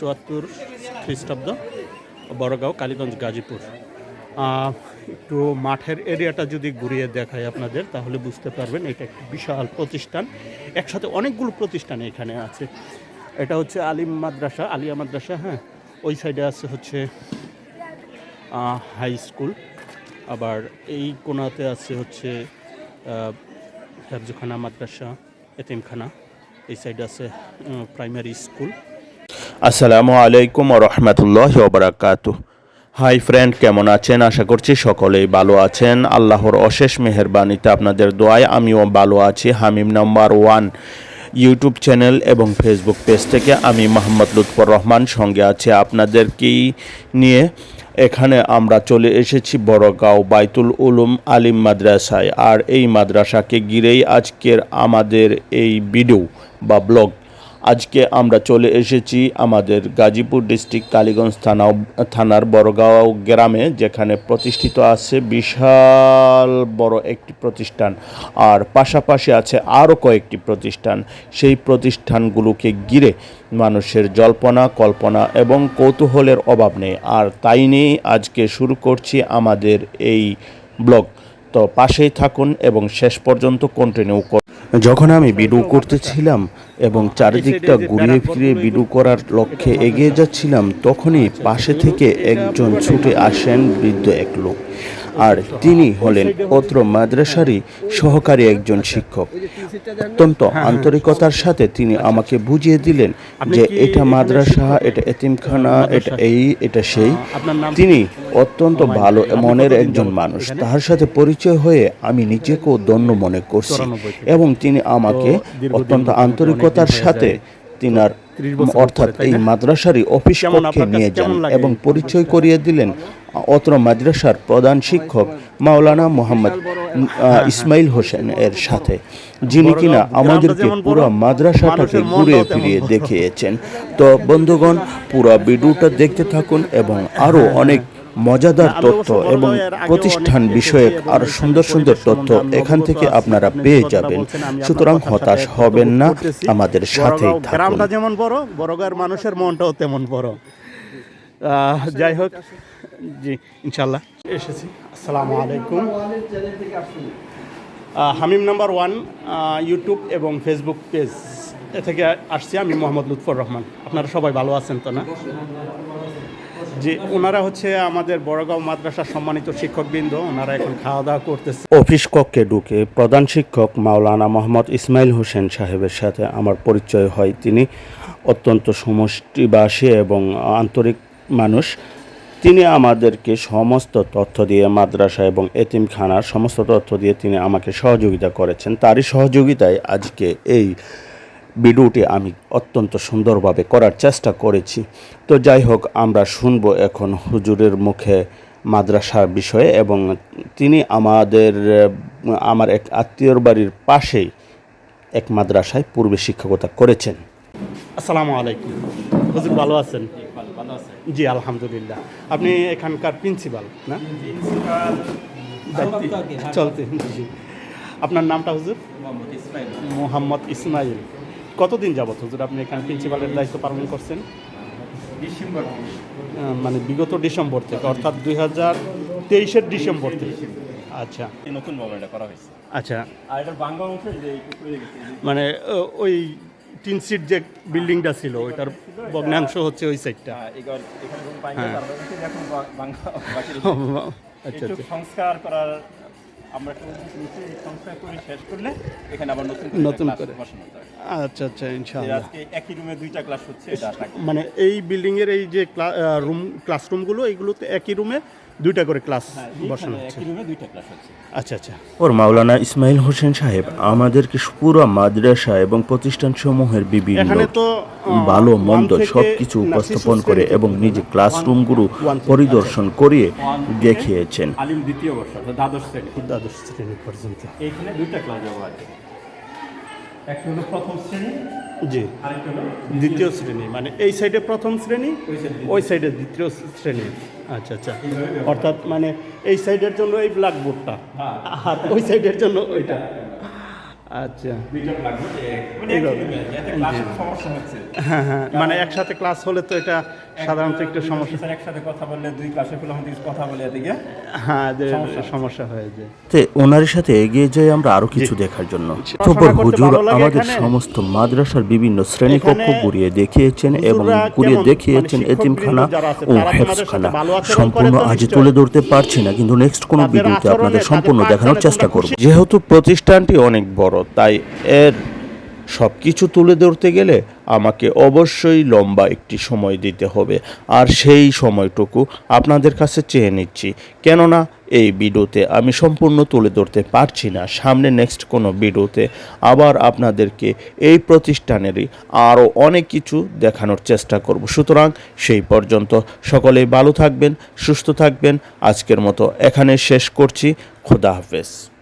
চুয়াত্তর খ্রিস্টাব্দ, বড়গাঁও, কালীগঞ্জ, গাজীপুর। একটু মাঠের এরিয়াটা যদি ঘুরিয়ে দেখাই আপনাদের, তাহলে বুঝতে পারবেন এটা একটি বিশাল প্রতিষ্ঠান। একসাথে অনেকগুলো প্রতিষ্ঠান এখানে আছে। এটা হচ্ছে আলিম মাদ্রাসা, আলিয়া মাদ্রাসা হ্যাঁ? ওই সাইডে আছে হচ্ছে হাই স্কুল। আবার এই কোনাতে আছে হচ্ছে হেফজখানা মাদ্রাসা, এতিমখানা। এই সাইডে আছে প্রাইমারি স্কুল। আসসালামু আলাইকুম রহমতুল্লাহ ওবরাকাতু হাই ফ্রেন্ড, কেমন আছেন? আশা করছি সকলেই ভালো আছেন। আল্লাহর অশেষ মেহেরবানিতে আপনাদের দোয়ায় আমিও ভালো আছি। Hamim number one YouTube channel এবং ফেসবুক পেজ থেকে আমি মোহাম্মদ লুৎফর রহমান সঙ্গে আছে আপনাদেরকেই নিয়ে। এখানে আমরা চলে এসেছি বড়গাঁও বাইতুল উলুম আলিম মাদ্রাসায়। আর এই মাদ্রাসাকে ঘিরেই আজকের আমাদের এই ভিডিও বা ব্লগ আজকে আমরা চলে এসেছি আমাদের গাজীপুর ডিস্ট্রিক্ট কালীগঞ্জ থানা থানার বড়গাঁও গ্রামে, যেখানে প্রতিষ্ঠিত আছে বিশাল বড় একটি প্রতিষ্ঠান। আর পাশাপাশি আছে আরও কয়েকটি প্রতিষ্ঠান। সেই প্রতিষ্ঠানগুলোকে ঘিরে মানুষের জল্পনা, কল্পনা এবং কৌতূহলের অভাব নেই। আর তাই নিয়েই আজকে শুরু করছি আমাদের এই ব্লগ। তো পাশেই থাকুন এবং শেষ পর্যন্ত কন্টিনিউ করুন। যখন আমি বিডু করতেছিলাম এবং চারিদিকটা ঘুরিয়ে ফিরিয়ে বিডু করার লক্ষ্যে এগিয়ে যাচ্ছিলাম, তখনই পাশে থেকে একজন ছুটে আসেন বৃদ্ধ এক লোক। আর তিনি হলেন অত্র মাদ্রাসারই সহকারী একজন শিক্ষক। অত্যন্ত আন্তরিকতার সাথে তিনি আমাকে বুঝিয়ে দিলেন যে এটা মাদ্রাসা, এটা এতিমখানা, এটা এই, এটা সেই। তিনি অত্যন্ত ভালো মনের একজন মানুষ। তাহার সাথে পরিচয় হয়ে আমি নিজেকেও দন্য মনে করছি এবং তিনি আমাকে অত্যন্ত আন্তরিকতার সাথে তিনার অর্থাৎ এই মাদ্রাসারই অফিস কক্ষে নিয়ে যান এবং পরিচয় করিয়ে দিলেন অত্র মাদ্রাসার প্রধান শিক্ষক মাওলানা মোহাম্মদ ইসমাইল হোসেন এর সাথে যিনি কিনা আমাদেরকে পুরো মাদ্রাসাটাকে ঘুরে ফিরিয়ে দেখিয়েছেন। তো বন্ধুগণ পুরো ভিডিওটা দেখতে থাকুন এবং আরও অনেক মজাদার তথ্য এবং প্রতিষ্ঠান বিষয়ক আরও সুন্দর সুন্দর তথ্য এখান থেকে আপনারা পেয়ে যাবেন। সুতরাং হতাশ হবেন না আমাদের সাথে গ্রামটা যেমন বড় বড়গাঁর মানুষের মনটাও তেমন বড়। যাই হোক জি ইনশাল্লাহ এসেছি। আসসালামু আলাইকুম। হামিম নাম্বার ওয়ান ইউটিউব এবং ফেসবুক পেজ এ থেকে আসছি আমি মোহাম্মদ লুৎফর রহমান। আপনারা সবাই ভালো আছেন তো না? যে ওনারা হচ্ছে আমাদের বড়গাঁও মাদ্রাসার সম্মানিত শিক্ষকবৃন্দ। ওনারা এখন খাওয়া দাওয়া করতেছে। অফিস কক্ষে ঢুকে প্রধান শিক্ষক মাওলানা মোহাম্মদ ইসমাইল হোসেন সাহেবের সাথে আমার পরিচয় হয়। তিনি অত্যন্ত সমষ্টিবাসী এবং আন্তরিক মানুষ। তিনি আমাদেরকে সমস্ত তথ্য দিয়ে মাদ্রাসা এবং এতিমখানার সমস্ত তথ্য দিয়ে তিনি আমাকে সহযোগিতা করেছেন। তারই সহযোগিতায় আজকে এই ভিডিওটি আমি অত্যন্ত সুন্দরভাবে করার চেষ্টা করেছি। তো যাই হোক, আমরা শুনব এখন হুজুরের মুখে মাদ্রাসার বিষয়ে এবং তিনি আমাদের, আমার এক আত্মীয়র বাড়ির পাশেই এক মাদ্রাসায় পূর্বে শিক্ষকতা করেছেন। আসসালামু আলাইকুম। হুজুর ভালো আছেন? জি আলহামদুলিল্লাহ। আপনি এখানকার প্রিন্সিপাল না? চলতে জি। আপনার নামটা হুজুর? মোহাম্মদ ইসমাইল। কতদিন যাবত হুজুর আপনি এখানে প্রিন্সিপালের দায়িত্ব পালন করছেন? মানে বিগত ডিসেম্বর থেকে অর্থাৎ দুই হাজার তেইশের ডিসেম্বর থেকে। আচ্ছা। নতুন ভবনটা করা হয়েছে। আচ্ছা। আর এটা বাংলা অংশ মানে ওই তিন সিট যে বিল্ডিংটা ছিল ওইটার ভগ্নাংশ হচ্ছে ওই সাইডটা হ্যাঁ, হ্যাঁ। আচ্ছা আচ্ছা। সংস্কার করার আমরা একটা উদ্যোগ নিচ্ছি, এই সংস্কার করে শেষ করলে এখানে আবার নতুন নতুন করে। আচ্ছা আচ্ছা যে ইনশাআল্লাহ। আজকে একই রুমে দুইটা ক্লাস হচ্ছে এটা মানে এই বিল্ডিং এর এই যে রুম ক্লাসরুমগুলো এইগুলোতে একই রুমে দুইটা করে ক্লাস হ্যাঁ, বসানো হচ্ছে। আচ্ছা আচ্ছা। ওর মাওলানা ইসমাইল হোসেন সাহেব আমাদেরকে পুরো মাদ্রাসা এবং প্রতিষ্ঠান সমূহের বিভিন্ন এখানে ভালো মন্দ সব কিছু উপস্থাপন করে এবং নিজে one- ক্লাসরুমগুলো পরিদর্শন করিয়ে দেখিয়েছেন। আলিম দ্বিতীয় বর্ষ দ্বাদশ শ্রেণি। দ্বাদশ শ্রেণি পর্যন্ত। এইখানে দুইটা ক্লাস ব্যবহার একটা হলো প্রথম শ্রেণি জি। আরেকটা হলো দ্বিতীয় শ্রেণি। মানে এই সাইডে প্রথম শ্রেণি ওই সাইডে দ্বিতীয়। শ্রেণি। আচ্ছা আচ্ছা। অর্থাৎ মানে এই সাইডের জন্য এই ব্ল্যাকবোর্ডটা। আর ওই সাইডের জন্য ওইটা। আচ্ছা। মানে হ্যাঁ হ্যাঁ মানে একসাথে ক্লাস হলে তো এটা সাধারণত একটু সমস্যা। একসাথে কথা বললে দুই ক্লাসে আমাদের কথা বলে এদিকে হ্যাঁ সমস্যা। সমস্যা হয়ে যায়। তে ওনার সাথে এগিয়ে যাই আমরা আরও কিছু দেখার জন্য। অতঃপর হুজুর আমাদের সমস্ত মাদ্রাসার বিভিন্ন শ্রেণীকক্ষ এখানে ঘুরিয়ে দেখিয়েছেন এবং ঘুরিয়ে দেখিয়েছেন মানে এতিমখানা যারা আছে ও হেফসখানা সম্পূর্ণ আজ তুলে ধরতে পারছি না কিন্তু নেক্সট কোনো ভিডিওতে আপনাদের সম্পূর্ণ দেখানোর চেষ্টা করব। যেহেতু প্রতিষ্ঠানটি অনেক বড় তাই এর সব কিছু তুলে ধরতে গেলে আমাকে অবশ্যই লম্বা একটি সময় দিতে হবে। আর সেই সময়টুকু আপনাদের কাছে চেয়ে নিচ্ছি। কেননা এই ভিডিওতে আমি সম্পূর্ণ তুলে ধরতে পারছি না। সামনে নেক্সট কোনো ভিডিওতে আবার আপনাদেরকে এই প্রতিষ্ঠানেরই আরও অনেক কিছু দেখানোর চেষ্টা করব। সুতরাং সেই পর্যন্ত সকলেই ভালো থাকবেন, সুস্থ থাকবেন। আজকের মতো এখানে শেষ করছি। খোদা হাফেজ।